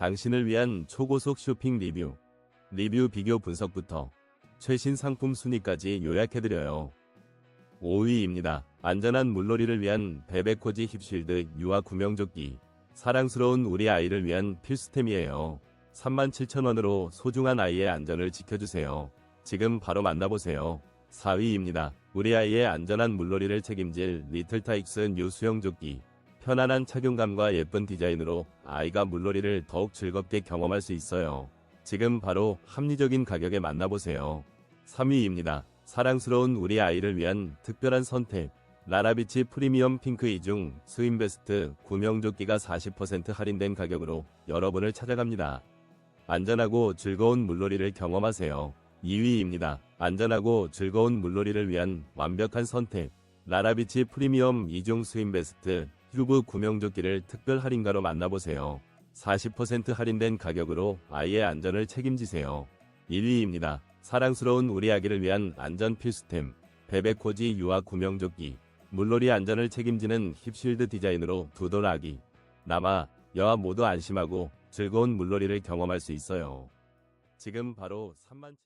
당신을 위한 초고속 쇼핑 리뷰, 리뷰 비교 분석부터 최신 상품 순위까지 요약해드려요. 5위입니다. 안전한 물놀이를 위한 베베코지 힙쉴드 유아 구명조끼. 사랑스러운 우리 아이를 위한 필수템이에요. 37,000원으로 소중한 아이의 안전을 지켜주세요. 지금 바로 만나보세요. 4위입니다. 우리 아이의 안전한 물놀이를 책임질 리틀타익스 뉴 수영조끼. 편안한 착용감과 예쁜 디자인으로 아이가 물놀이를 더욱 즐겁게 경험할 수 있어요. 지금 바로 합리적인 가격에 만나보세요. 3위입니다. 사랑스러운 우리 아이를 위한 특별한 선택. 라라비치 프리미엄 핑크 이중 스윈베스트 구명조끼가 40% 할인된 가격으로 여러분을 찾아갑니다. 안전하고 즐거운 물놀이를 경험하세요. 2위입니다. 안전하고 즐거운 물놀이를 위한 완벽한 선택. 라라비치 프리미엄 이중 스윈베스트 휴브 구명조끼를 특별 할인가로 만나보세요. 40% 할인된 가격으로 아이의 안전을 책임지세요. 1위입니다. 사랑스러운 우리 아기를 위한 안전 필수템. 베베코지 유아 구명조끼. 물놀이 안전을 책임지는 힙쉴드 디자인으로 두돌 아기. 남아, 여아 모두 안심하고 즐거운 물놀이를 경험할 수 있어요. 지금 바로 3만